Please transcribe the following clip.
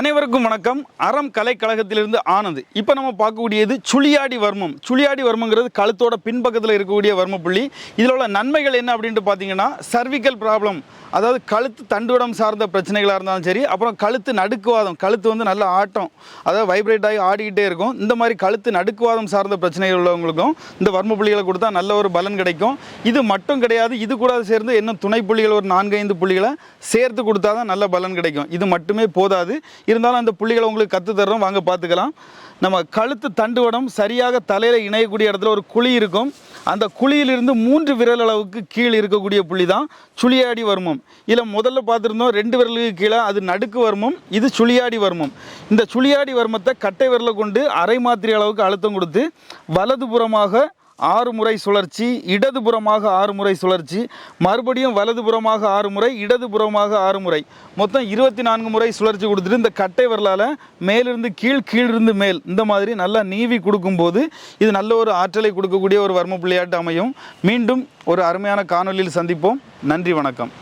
அனைவருக்கும் வணக்கம். அறம் கலைக்கழகத்திலிருந்து ஆனது இப்போ நம்ம பார்க்கக்கூடியது சுழியாடி வர்மம். சுழியாடி வர்மங்கிறது கழுத்தோட பின்பக்கத்தில் இருக்கக்கூடிய வர்ம புள்ளி இதில் உள்ள நன்மைகள் என்ன அப்படின்ட்டு பார்த்தீங்கன்னா சர்விக்கல் ப்ராப்ளம் அதாவது கழுத்து தண்டுவடம் சார்ந்த பிரச்சனைகளாக இருந்தாலும் சரி அப்புறம் கழுத்து நடுக்குவாதம். கழுத்து வந்து நல்ல ஆட்டம் அதாவது வைப்ரேட் ஆகி ஆடிக்கிட்டே இருக்கும். இந்த மாதிரி கழுத்து நடுக்குவாதம் சார்ந்த பிரச்சனைகள் உள்ளவங்களுக்கும் இந்த வர்ம புள்ளிகளை கொடுத்தா நல்ல ஒரு பலன் கிடைக்கும். இது மட்டும் கிடையாது இது கூட சேர்ந்து இன்னும் துணை புள்ளிகள் ஒரு நான்கு ஐந்து புள்ளிகளை சேர்த்து கொடுத்தா தான் நல்ல பலன் கிடைக்கும். இது மட்டுமே போதாது. இருந்தாலும் அந்த புள்ளிகளை உங்களுக்கு கற்று தர்றோம். வாங்க பார்த்துக்கலாம். நம்ம கழுத்து தண்டுவடம் சரியாக தலையில் இணையக்கூடிய இடத்துல ஒரு குழி இருக்கும். அந்த குழியிலிருந்து மூன்று விரல் அளவுக்கு கீழ் இருக்கக்கூடிய புள்ளி தான் சுழியாடி வர்மம். இதில் முதல்ல பார்த்துருந்தோம் ரெண்டு விரலுக்கு கீழே அது நடுக்கு வர்மம். இது சுழியாடி வர்மம். இந்த சுழியாடி வர்மத்தை கட்டை விரலை கொண்டு அரை மாத்திரை அளவுக்கு அழுத்தம் கொடுத்து வலதுபுறமாக ஆறு முறை சுழற்சி இடதுபுறமாக ஆறு முறை சுழற்சி மறுபடியும் வலதுபுறமாக ஆறு முறை இடதுபுறமாக ஆறு முறை மொத்தம் இருபத்தி நான்கு முறை சுழற்சி கொடுத்துட்டு இந்த கட்டை வரலால் மேலிருந்து கீழ் கீழிருந்து மேல் இந்த மாதிரி நல்லா நீவி கொடுக்கும்போது இது நல்ல ஒரு ஆற்றலை கொடுக்கக்கூடிய ஒரு வர்ம பிள்ளையாட்டு அமையும். மீண்டும் ஒரு அருமையான காணொலியில் சந்திப்போம். நன்றி வணக்கம்.